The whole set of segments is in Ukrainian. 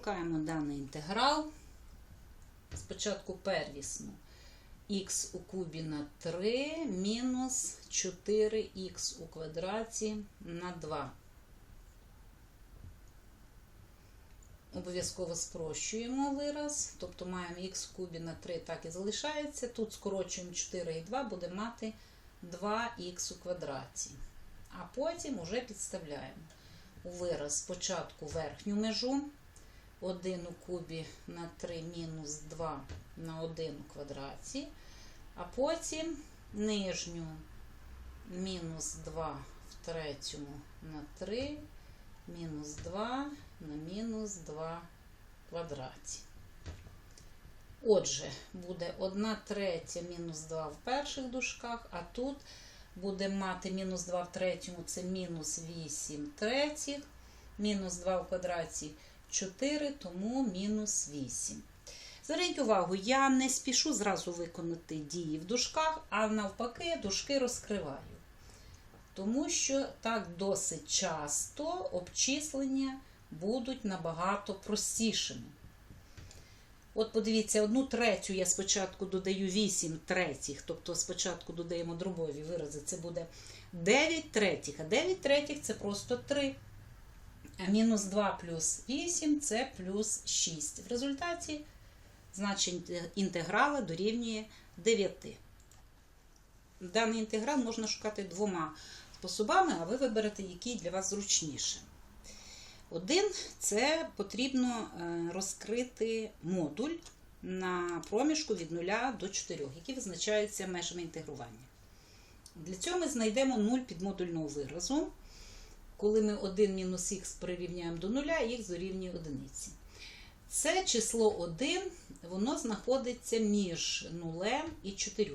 Шукаємо даний інтеграл. Спочатку первісну. х у кубі на 3 мінус 4х у квадраті на 2. Обов'язково спрощуємо вираз, тобто маємо х в кубі на 3, так і залишається. Тут скорочуємо 4 і 2, буде мати 2х у квадраті. А потім вже підставляємо у вираз спочатку верхню межу 1 у кубі на 3 мінус 2 на 1 у квадраті, а потім нижню мінус 2 в третьому на 3 мінус 2 на мінус 2 в квадраті. Отже, буде 1 третя мінус 2 в перших дужках, а тут буде мати мінус 2 в третьому, це мінус 8 третіх, мінус 2 в квадраті 4, тому мінус 8. Зверніть увагу, я не спішу зразу виконати дії в дужках, а навпаки, дужки розкриваю. Тому що так досить часто обчислення будуть набагато простішими. От подивіться, одну третю я спочатку додаю 8 третіх, тобто спочатку додаємо дробові вирази, це буде 9 третіх, а 9 третіх це просто 3. Мінус 2 плюс 8 це плюс 6. В результаті значення інтеграла дорівнює 9. Даний інтеграл можна шукати двома способами, а ви виберете, який для вас зручніше. Один це потрібно розкрити модуль на проміжку від 0 до 4, який визначається межами інтегрування. Для цього ми знайдемо 0 підмодульного виразу. Коли ми 1 мінус х прирівняємо до 0, х дорівнює 1. Це число 1, воно знаходиться між 0 і 4.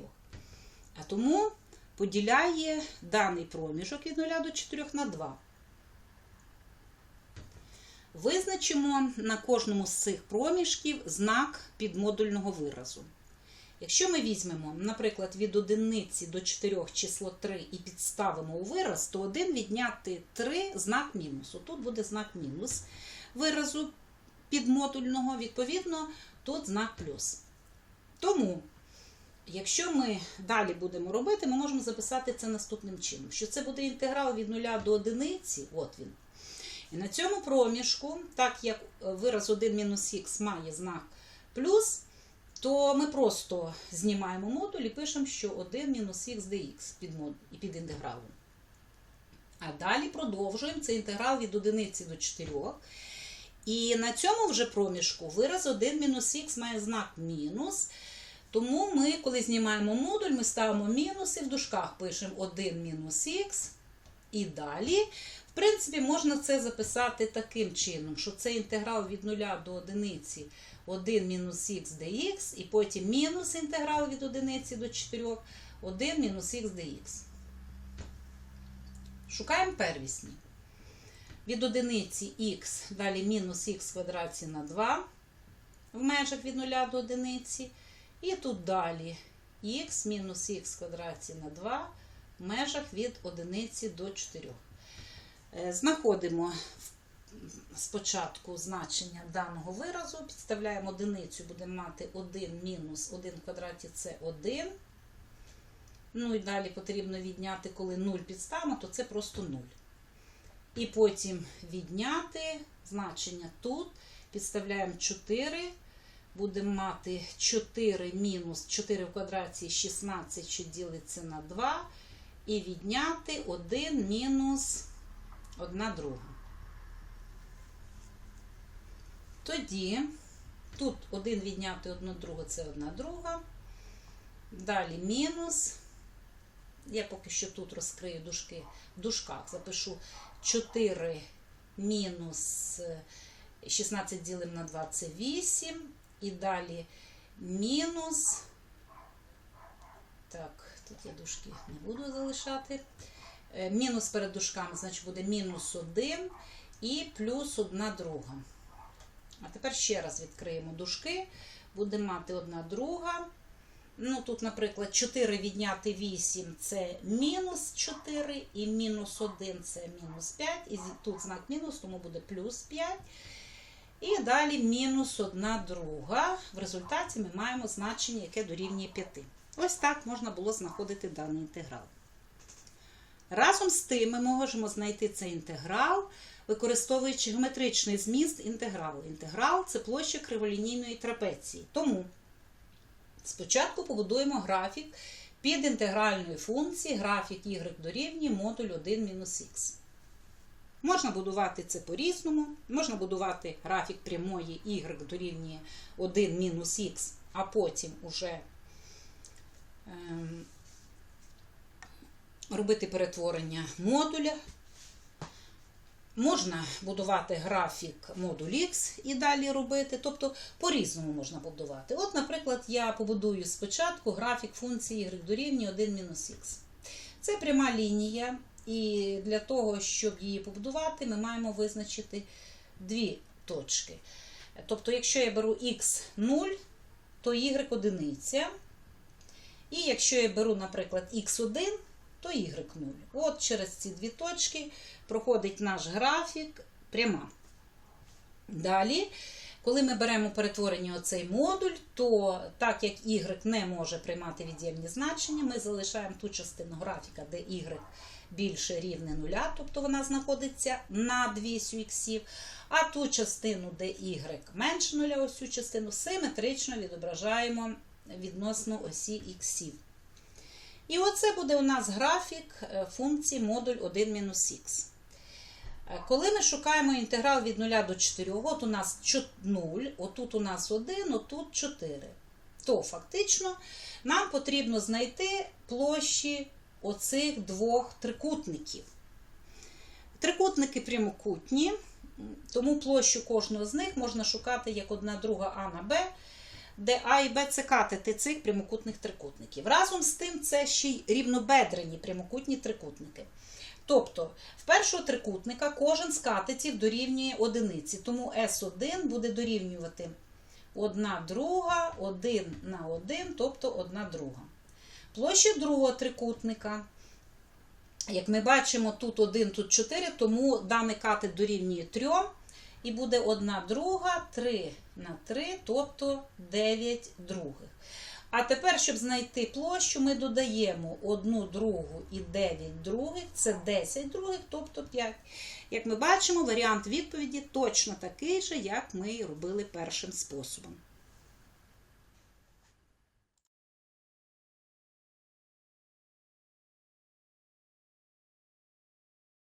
А тому поділяє даний проміжок від 0 до 4 на 2. Визначимо на кожному з цих проміжків знак підмодульного виразу. Якщо ми візьмемо, наприклад, від 1 до 4 число 3 і підставимо у вираз, то 1 відняти 3 знак мінусу. Тут буде знак мінус виразу підмодульного, відповідно, тут знак плюс. Тому, якщо ми далі будемо робити, ми можемо записати це наступним чином: що це буде інтеграл від 0 до 1, от він. І на цьому проміжку, так як вираз 1 мінус х має знак плюс, то ми просто знімаємо модуль і пишемо, що 1 мінус х dx під, мод... під інтегралом. А далі продовжуємо це інтеграл від 1 до 4. І на цьому вже проміжку вираз 1 мінус х має знак мінус. Тому ми, коли знімаємо модуль, ми ставимо мінус і в дужках пишемо 1 мінус х. І далі, в принципі, можна це записати таким чином, що це інтеграл від 0 до 1, 1 мінус х dx, і потім мінус інтеграл від 1 до 4, 1 мінус х dx. Шукаємо первісні. Від 1 х, далі мінус х квадраті на 2 в межах від 0 до 1. І тут далі х мінус х квадраті на 2 в межах від 1 до 4. Знаходимо спочатку значення даного виразу, підставляємо одиницю, будемо мати 1 мінус 1 в квадраті це 1. Ну і далі потрібно відняти, коли 0 підставимо, то це просто 0. І потім відняти значення тут, підставляємо 4. Будемо мати 4 мінус 4 в квадраті 16, що ділиться на 2. І відняти 1 мінус 1 друга. Тоді тут 1 відняти 1 другу це 1 друга. Далі мінус. Я поки що тут розкрию дужки. В дужках запишу 4 мінус 16 ділимо на 2 це 8. І далі мінус. Так, тут я дужки не буду залишати. Мінус перед дужками, значить, буде мінус 1 і плюс 1 друга. А тепер ще раз відкриємо дужки. Будемо мати 1 друга. Ну, тут, наприклад, 4 відняти 8 це мінус 4, і мінус 1 це мінус 5. І тут знак мінус, тому буде плюс 5. І далі мінус 1 друга. В результаті ми маємо значення, яке дорівнює 5. Ось так можна було знаходити даний інтеграл. Разом з тим ми можемо знайти цей інтеграл, використовуючи геометричний зміст інтегралу. Інтеграл це площа криволінійної трапеції. Тому спочатку побудуємо графік під інтегральної функції графік y дорівнює модуль 1 мінус х. Можна будувати це по-різному. Можна будувати графік прямої y дорівнює 1 мінус х, а потім уже робити перетворення модуля. Можна будувати графік модуль X і далі робити, тобто по-різному можна будувати. От, наприклад, я побудую спочатку графік функції y дорівнює 1 мінус х. Це пряма лінія, і для того, щоб її побудувати, ми маємо визначити дві точки. Тобто, якщо я беру x 0, то y одиниця. І якщо я беру, наприклад, x1, то y0. От через ці дві точки проходить наш графік пряма. Далі, коли ми беремо перетворення оцей модуль, то так як y не може приймати від'ємні значення, ми залишаємо ту частину графіка, де y більше рівне нуля, тобто вона знаходиться над вісю іксів, а ту частину, де y менше нуля, ось цю частину симетрично відображаємо відносно осі іксів. І оце буде у нас графік е, функції модуль 1 мінус х. Е, Коли ми шукаємо інтеграл від 0 до 4, от у нас 0, отут у нас 1, отут 4, то фактично нам потрібно знайти площі оцих двох трикутників. Трикутники прямокутні, тому площу кожного з них можна шукати як одна друга А на Б де А і Б це катети цих прямокутних трикутників. Разом з тим, це ще й рівнобедрені прямокутні трикутники. Тобто, в першого трикутника кожен з катетів дорівнює одиниці, тому С1 буде дорівнювати 1 друга, 1 на 1, тобто 1 друга. Площа другого трикутника. Як ми бачимо, тут 1, тут 4, тому даний катет дорівнює 3. І буде одна друга, 3 на 3, тобто 9 других. А тепер, щоб знайти площу, ми додаємо 1 другу і 9 других, це 10 других, тобто 5. Як ми бачимо, варіант відповіді точно такий же, як ми робили першим способом.